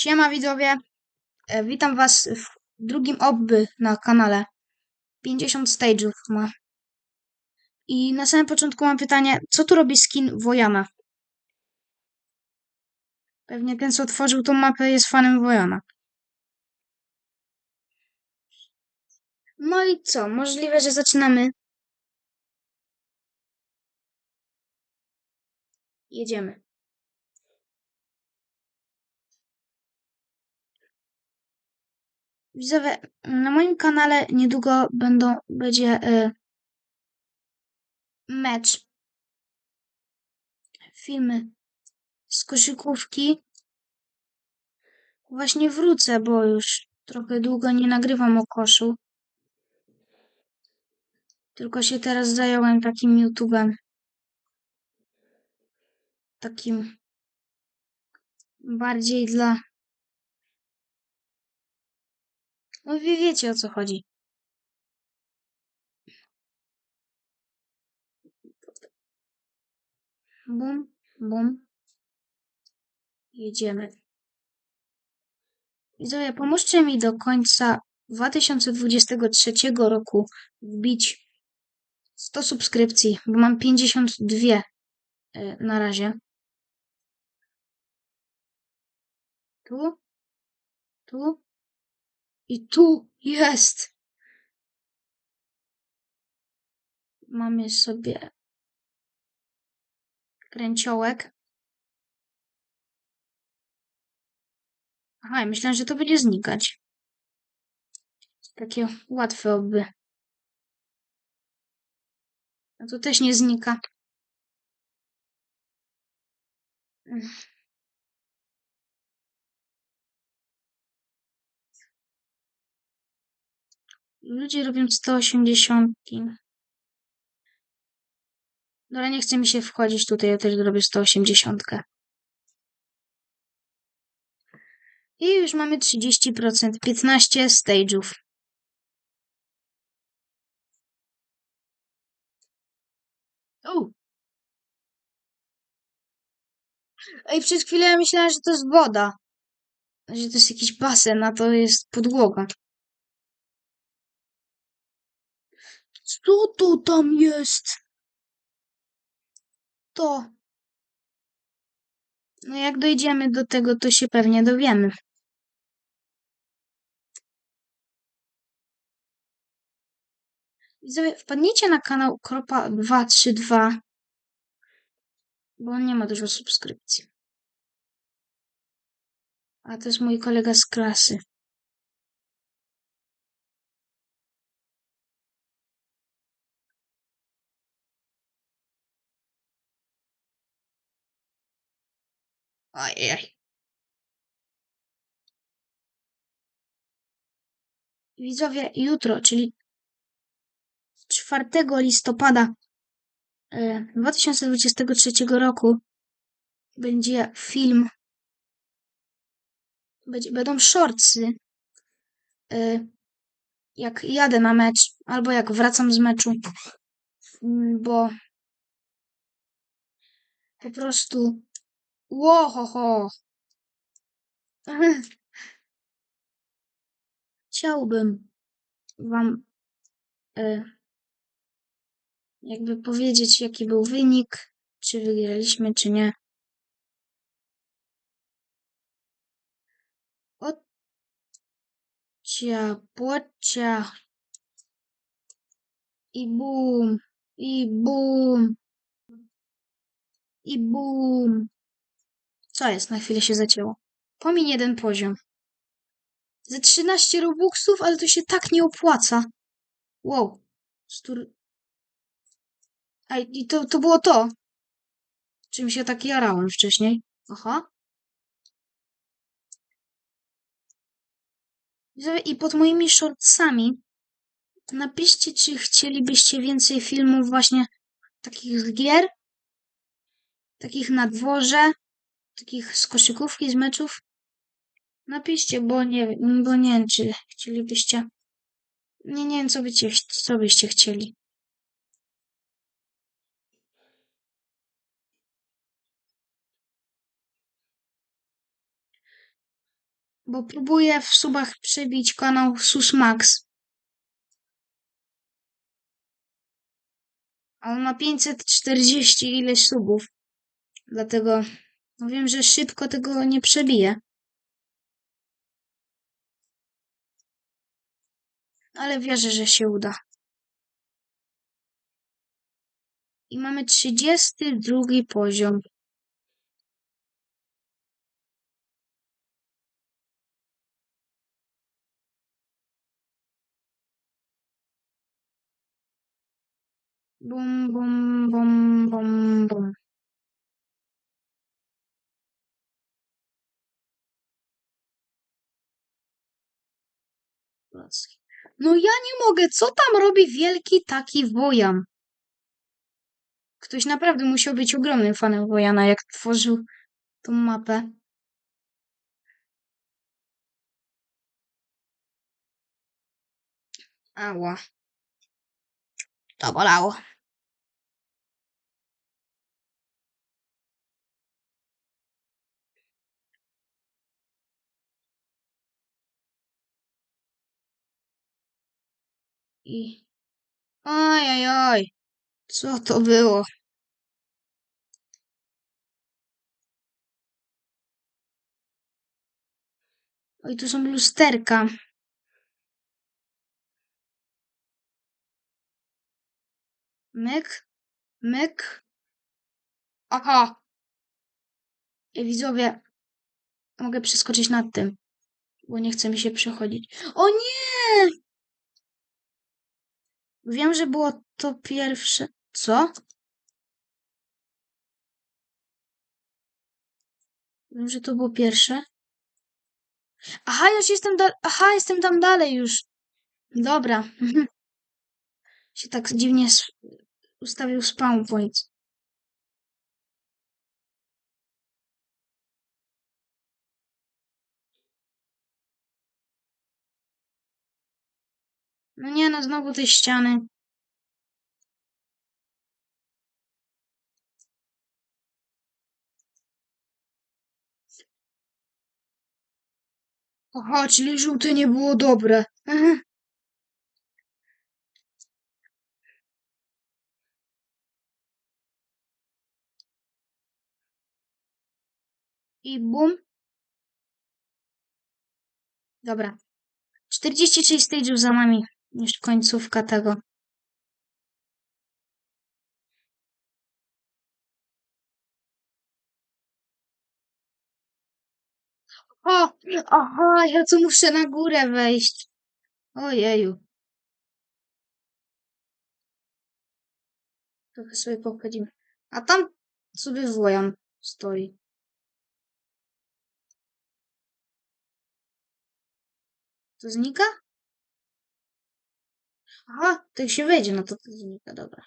Siema widzowie, e, witam was w drugim obby na kanale. 50 stage'ów ma. I na samym początku mam pytanie, co tu robi skin Wojana? Pewnie ten, co tworzył tą mapę, jest fanem Wojana. No i co? Możliwe, że zaczynamy. Jedziemy. Widzowie, na moim kanale niedługo będą, będzie y, mecz. Filmy z koszykówki. Właśnie wrócę, bo już trochę długo nie nagrywam o koszu. Tylko się teraz zająłem takim YouTubem. Takim bardziej dla. No wy wiecie o co chodzi. Bum, bum. Jedziemy. Widzowie, pomóżcie mi do końca 2023 roku wbić 100 subskrypcji, bo mam 52 y, na razie. Tu, tu i tu jest. Mamy sobie kręciołek. Aha, myślałem, że to będzie znikać. Takie łatwe oby. A to też nie znika. Ludzie robią 180. Dobra, nie chce mi się wchodzić tutaj, ja też zrobię 180. I już mamy 30%, 15 stage'ów. U. Ej, przez chwilę ja myślałem, że to jest woda. Że to jest jakiś basen, a to jest podłoga. Co to tam jest? To. No jak dojdziemy do tego, to się pewnie dowiemy. Wpadnijcie na kanał Kropa 232, bo on nie ma dużo subskrypcji. A to jest mój kolega z klasy. Ojej. Widzowie, jutro, czyli 4 listopada e, 2023 roku będzie film, będą shortsy, e, jak jadę na mecz, albo jak wracam z meczu, Mm, bo po prostu łohoho. Chciałbym wam e, jakby powiedzieć, jaki był wynik, czy wygraliśmy, czy nie. Ocia, płocia. I bum, i bum, i bum. Co jest? Na chwilę się zacięło. Pomiń jeden poziom. Ze 13 robuxów, ale to się tak nie opłaca. Wow. Stur... A i to, to było to. Czym się tak jarałem wcześniej. Aha. I pod moimi shortsami napiszcie, czy chcielibyście więcej filmów właśnie takich z gier, takich na dworze, takich z koszykówki, z meczów. Napiszcie, bo nie, bo nie wiem, czy chcielibyście. Nie, nie wiem, co byście, co byście chcieli. Bo próbuję w subach przebić kanał Sus Max. A on ma 540 ileś subów. Dlatego wiem, że szybko tego nie przebije. Ale wierzę, że się uda. I mamy 32 poziom. Bum, bum, bum, bum, bum. No ja nie mogę, co tam robi wielki taki Wojan? Ktoś naprawdę musiał być ogromnym fanem Wojana, jak tworzył tą mapę. Ała. To bolało. I... Oj, oj, oj. Co to było? Oj, tu są lusterka. Myk, myk. Aha. Ej, widzowie, mogę przeskoczyć nad tym, bo nie chce mi się przechodzić. O nie! Wiem, że było to pierwsze. Co? Wiem, że to było pierwsze. Aha, już jestem da- Aha, jestem tam dalej już. Dobra. się tak dziwnie ustawił spawn point. No nie, no znowu te ściany. Aha, czyli żółte nie było dobre. Aha. I bum. Dobra. 46 stage'ów za nami. Już końcówka tego. O! Aha, ja tu muszę na górę wejść. Ojeju. Trochę sobie pochodzimy. A tam sobie wojan stoi. To znika? Aha, to się wejdzie, no to to znika, dobra.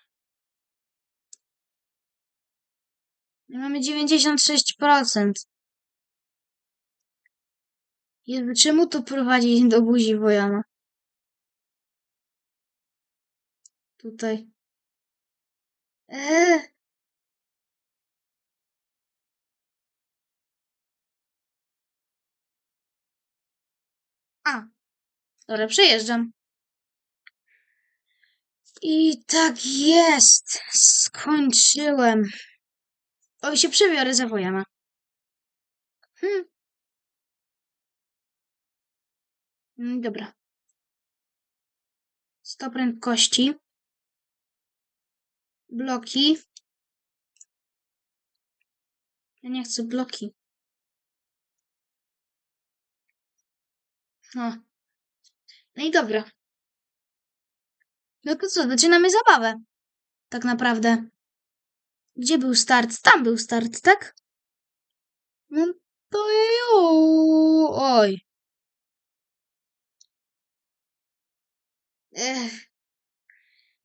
My mamy 96%. Jezu, czemu to prowadzi do buzi Wojana? Tutaj. Eee. A. Dobra, przejeżdżam. I tak jest. Skończyłem. Oj, się przebiorę za. Hmm. Mm, Dobra. 100 prędkości. Bloki. Ja nie chcę bloki. No. No i dobra. No to co, zaczynamy zabawę. Tak naprawdę. Gdzie był start? Tam był start, tak? No to ju. Oj. Ech.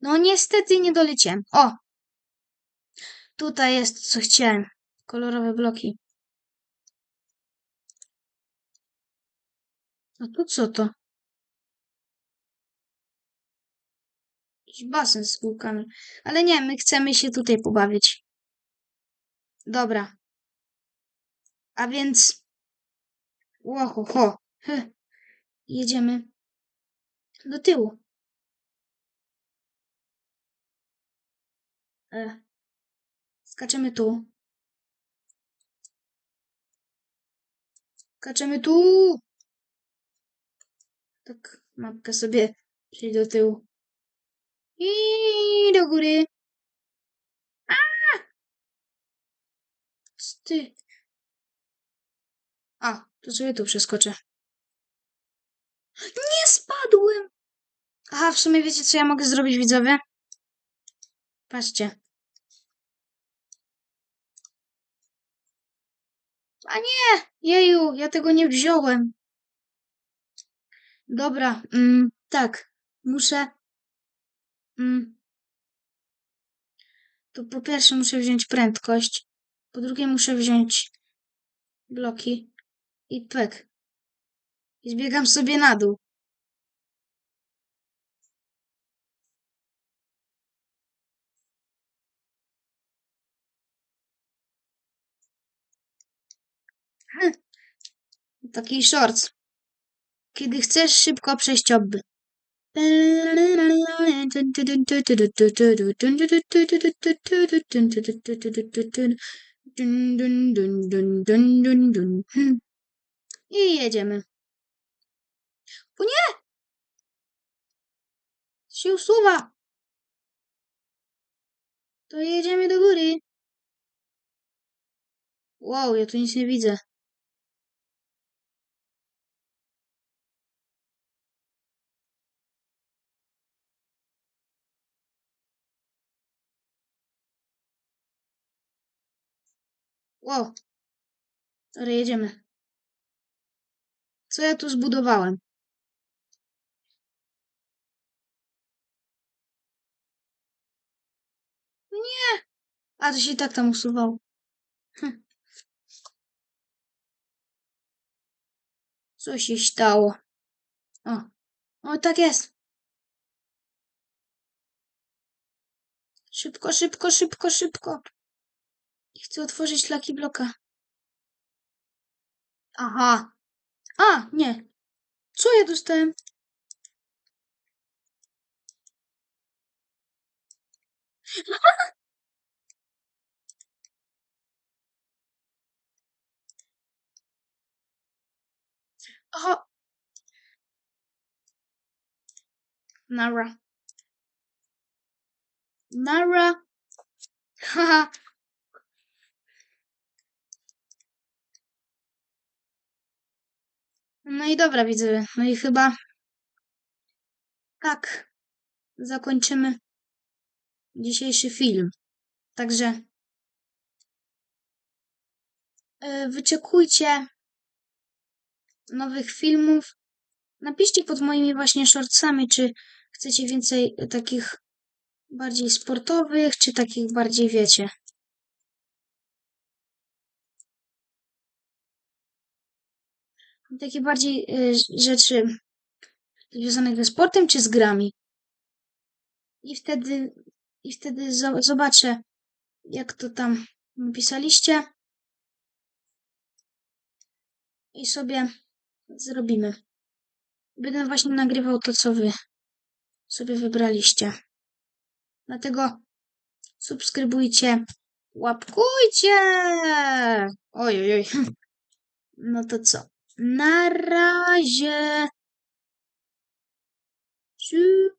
No niestety nie doleciałem. O! Tutaj jest co chciałem. Kolorowe bloki. A to co to? Jakiś basen z kółkami. Ale nie, my chcemy się tutaj pobawić. Dobra. A więc... Łoho, ho. Jedziemy do tyłu. E. Skaczemy tu. Skaczemy tu. Tak, mapkę sobie przejdę do tyłu. I do góry. A! Ty. A, to sobie tu przeskoczę. Nie spadłem! Aha, w sumie wiecie, co ja mogę zrobić, widzowie? Patrzcie. A nie! Jeju, ja tego nie wziąłem. Dobra, mm, tak. Muszę... Mm, to po pierwsze muszę wziąć prędkość. Po drugie muszę wziąć bloki i pek. I zbiegam sobie na dół. Hm. Taki shorts. Kiedy chcesz szybko przejść obby. I jedziemy. O nie! Się usuwa. To jedziemy do góry. Wow, ja tu nic nie widzę. Wow. Dobra, jedziemy. Co ja tu zbudowałem? Nie! A, to się i tak tam usuwało. Hm. Co się stało? O. O, tak jest. Szybko, szybko, szybko, szybko. Chcę otworzyć Lucky Bloka. Aha. A, nie. Co ja dostałem? Aha. Nara. Nara. Haha. No i dobra, widzę. No i chyba tak zakończymy dzisiejszy film. Także yy, wyczekujcie nowych filmów. Napiszcie pod moimi właśnie shortsami, czy chcecie więcej takich bardziej sportowych, czy takich bardziej, wiecie. Takie bardziej y, rzeczy związanych ze sportem, czy z grami. I wtedy, i wtedy zo- zobaczę, jak to tam napisaliście. I sobie zrobimy. Będę właśnie nagrywał to, co wy sobie wybraliście. Dlatego subskrybujcie, łapkujcie! Oj, oj, oj. No to co? Na razie. Tschüss.